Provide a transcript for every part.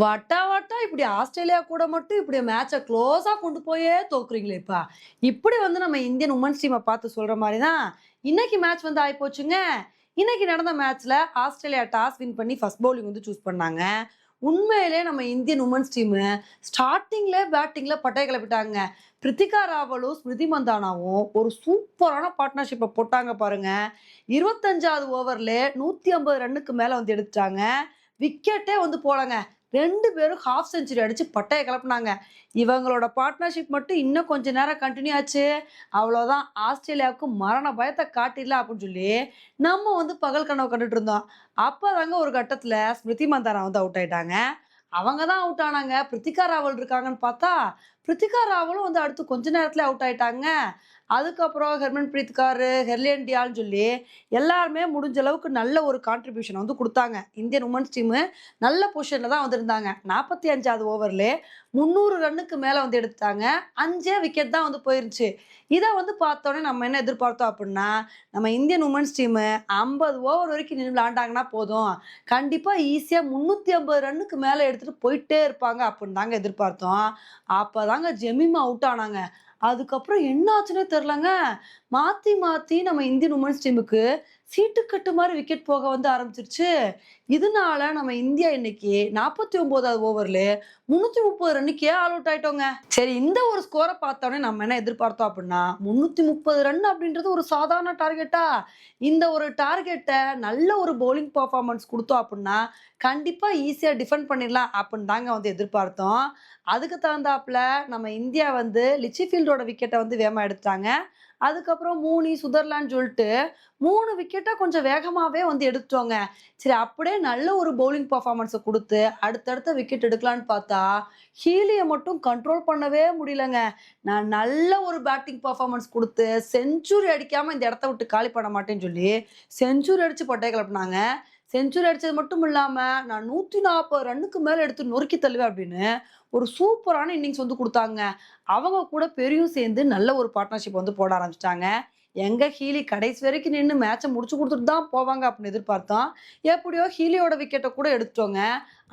வட்டா வட்டா இப்படி ஆஸ்திரேலியா கூட மட்டும் இப்படி மேட்சை க்ளோஸாக கொண்டு போயே தோக்குறீங்களேப்பா இப்படி வந்து நம்ம இந்தியன் உமன்ஸ் டீமை பார்த்து சொல்கிற மாதிரி தான் இன்னைக்கு மேட்ச் வந்து ஆகிப்போச்சுங்க இன்னைக்கு நடந்த மேட்ச்சில் ஆஸ்திரேலியா டாஸ் வின் பண்ணி ஃபர்ஸ்ட் பவுலிங் வந்து சூஸ் பண்ணாங்க. உண்மையிலே நம்ம இந்தியன் உமன்ஸ் டீமு ஸ்டார்டிங்கில் பேட்டிங்கில் பட்டை கிளப்பிட்டாங்க. பிரித்திகா ராவலும் ஸ்மிருதி மந்தானாவும் ஒரு சூப்பரான பார்ட்னர்ஷிப்பை போட்டாங்க பாருங்க. இருபத்தஞ்சாவது ஓவரில் நூற்றி ஐம்பது ரன்னுக்கு மேலே வந்து எடுத்துட்டாங்க. விக்கெட்டே வந்து போலங்க. ரெண்டு பேரும் ஹாஃப் செஞ்சுரி அடிச்சு பட்டையை கிளப்புனாங்க. இவங்களோட பார்ட்னர்ஷிப் மட்டும் இன்னும் கொஞ்ச நேரம் கண்டினியூ ஆச்சு. அவ்வளோதான் ஆஸ்திரேலியாவுக்கு மரண பயத்தை காட்டிடல அப்படின்னு சொல்லி நம்ம வந்து பகல் கனவு கண்டுட்டு இருந்தோம். அப்போ தாங்க ஒரு கட்டத்தில் ஸ்மிருதி மந்தாரா வந்து அவுட் ஆயிட்டாங்க. அவங்க தான் அவுட் ஆனாங்க. பிரித்திகா ராவல் இருக்காங்கன்னு பார்த்தா பிரித்திகா ராவலும் வந்து அடுத்து கொஞ்ச நேரத்தில் அவுட் ஆயிட்டாங்க. அதுக்கப்புறம் ஹெர்மன் பிரீத் கார் ஹெர்லியன் டியால்னு சொல்லி எல்லாருமே முடிஞ்ச அளவுக்கு நல்ல ஒரு கான்ட்ரிபியூஷன் வந்து கொடுத்தாங்க. இந்தியன் உமன்ஸ் டீமு நல்ல பொசிஷனில் தான் வந்திருந்தாங்க. நாற்பத்தி அஞ்சாவது ஓவரில் முந்நூறு ரன்னுக்கு மேலே வந்து எடுத்தாங்க அஞ்சே விக்கெட் தான் வந்து போயிருந்துச்சு. இதை வந்து பார்த்தோன்னே நம்ம என்ன எதிர்பார்த்தோம் அப்படின்னா நம்ம இந்தியன் உமன்ஸ் டீமு ஐம்பது ஓவர் வரைக்கும் நின்று விளாண்டாங்கன்னா போதும். கண்டிப்பாக ஈஸியாக முந்நூற்றி ஐம்பது ரன்னுக்கு மேலே எடுத்துகிட்டு போயிட்டே இருப்பாங்க அப்படின்னு தாங்க எதிர்பார்த்தோம். அப்போ தாங்க ஜெமிமா அவுட் ஆனாங்க. அதுக்கப்புறம் என்ன ஆச்சுன்னே தெரிலங்க மாற்றி மாற்றி நம்ம இந்தியன் உமன்ஸ் டீமுக்கு சீட்டுக்கட்டு மாதிரி விக்கெட் போக வந்து ஆரம்பிச்சிருச்சு. இதனால நம்ம இந்தியா இன்னைக்கு நாற்பத்தி ஒன்பதாவது ஓவர்ல முந்நூற்றி முப்பது ரன்னுக்கே ஆல் அவுட் ஆயிட்டோங்க. சரி இந்த ஒரு ஸ்கோரை பார்த்தோன்னே நம்ம என்ன எதிர்பார்த்தோம் அப்படின்னா முன்னூத்தி முப்பது ரன் அப்படின்றது ஒரு சாதாரண டார்கெட்டா இந்த ஒரு டார்கெட்டை நல்ல ஒரு பவுலிங் பர்ஃபார்மன்ஸ் கொடுத்தோம் அப்படின்னா கண்டிப்பாக ஈஸியாக டிஃபெண்ட் பண்ணிடலாம் அப்படின்னு தாங்க வந்து எதிர்பார்த்தோம். அதுக்கு தகுந்தாப்புல நம்ம இந்தியா வந்து லிச்சிஃபீல்டோட விக்கெட்டை வந்து வேகமாக எடுத்தாங்க அதுக்கப்புறம் மூணு சுதர்லான்னு சொல்லிட்டு மூணு விக்கெட்டை கொஞ்சம் வேகமாகவே வந்து எடுத்துட்டோங்க. சரி அப்படியே நல்ல ஒரு பவுலிங் பர்ஃபார்மன்ஸை கொடுத்து அடுத்தடுத்த விக்கெட் எடுக்கலான்னு பார்த்தா ஹீலியை மட்டும் கண்ட்ரோல் பண்ணவே முடியலங்க. நான் நல்ல ஒரு பேட்டிங் பர்ஃபார்மன்ஸ் கொடுத்து செஞ்சுரி அடிக்காமல் இந்த இடத்த விட்டு காலி பண்ண மாட்டேன்னு சொல்லி செஞ்சுரி அடித்து பட்டை கிளப்பினாங்க. செஞ்சுரி அடித்தது மட்டும் இல்லாமல் நான் நூற்றி நாற்பது ரன்னுக்கு மேலே எடுத்து நொறுக்கி தள்ளுவேன் அப்படின்னு ஒரு சூப்பரான இன்னிங்ஸ் வந்து கொடுத்தாங்க. அவங்க கூட பெரியும் சேர்ந்து நல்ல ஒரு பார்ட்னர்ஷிப் வந்து போட ஆரம்பிச்சிட்டாங்க. எங்க ஹீலி கடைசி வரைக்கும் நின்று மேட்சை முடிச்சு கொடுத்துட்டு தான் போவாங்க அப்படின்னு எதிர்பார்த்தோம் எப்படியோ ஹீலியோட விக்கெட்டை கூட எடுத்துட்டோங்க.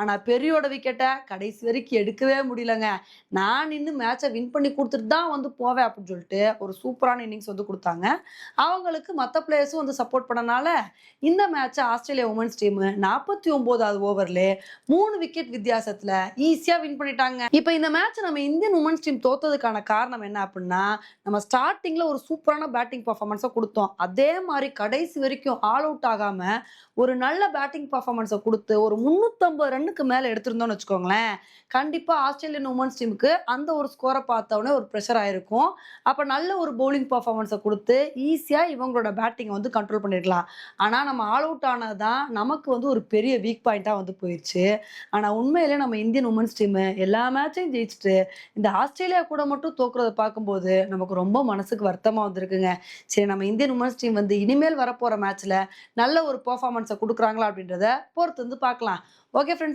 ஆனால் பெரியோட விக்கெட்டை கடைசி வரைக்கும் எடுக்கவே முடியலங்க. நான் நின்று மேட்சை வின் பண்ணி கொடுத்துட்டு தான் வந்து போவேன் அப்படின்னு சொல்லிட்டு ஒரு சூப்பரான இன்னிங்ஸ் வந்து கொடுத்தாங்க. அவங்களுக்கு மற்ற பிளேயர்ஸும் வந்து சப்போர்ட் பண்ணனால இந்த மேட்சை ஆஸ்திரேலியா உமன்ஸ் டீம் நாற்பத்தி ஒம்போதாவது ஓவரில் மூணு விக்கெட் வித்தியாசத்தில் ஈஸியாக வின் பண்ணிட்டாங்க. இப்போ இந்த மேட்ச் நம்ம இந்தியன் உமன்ஸ் டீம் தோத்ததுக்கான காரணம் என்ன அப்படின்னா நம்ம ஸ்டார்டிங்கில் ஒரு சூப்பரான பேட்டிங் பர்ஃபார்மன்ஸை கொடுத்தோம். அதே மாதிரி கடைசி வரைக்கும் ஆல் அவுட் ஆகாமல் ஒரு நல்ல பேட்டிங் பர்ஃபார்மன்ஸை கொடுத்து ஒரு முந்நூற்றம்பது ஒன்றுக்கு மேலே எடுத்திருந்தோம்னு வச்சுக்கோங்களேன் கண்டிப்பாக ஆஸ்திரேலியன் உமன்ஸ் டீமுக்கு அந்த ஒரு ஸ்கோரை பார்த்தோன்னே ஒரு ப்ரெஷர் ஆயிருக்கும். அப்போ நல்ல ஒரு பவுலிங் பர்ஃபார்மன்ஸை கொடுத்து ஈஸியாக இவங்களோட பேட்டிங்கை வந்து கண்ட்ரோல் பண்ணிருக்கலாம். ஆனால் நம்ம ஆல் அவுட் ஆனது தான் நமக்கு வந்து ஒரு பெரிய வீக் பாயிண்ட்டாக வந்து போயிடுச்சு ஆனால் உண்மையிலே நம்ம இந்தியன் உமன்ஸ் டீமு எல்லா மேட்சையும் ஜெயிச்சுட்டு இந்த ஆஸ்திரேலியா கூட மட்டும் தோக்குறத பார்க்கும்போது நமக்கு ரொம்ப மனசுக்கு வருத்தமாக வந்திருக்குங்க. சரி நம்ம இந்தியன் உமன்ஸ் டீம் வந்து இனிமேல் வரப்போகிற மேட்ச்சில் நல்ல ஒரு பர்ஃபார்மன்ஸை கொடுக்குறாங்களா அப்படின்றத பொறுத்து வந்து பார்க்கலாம். Okay friends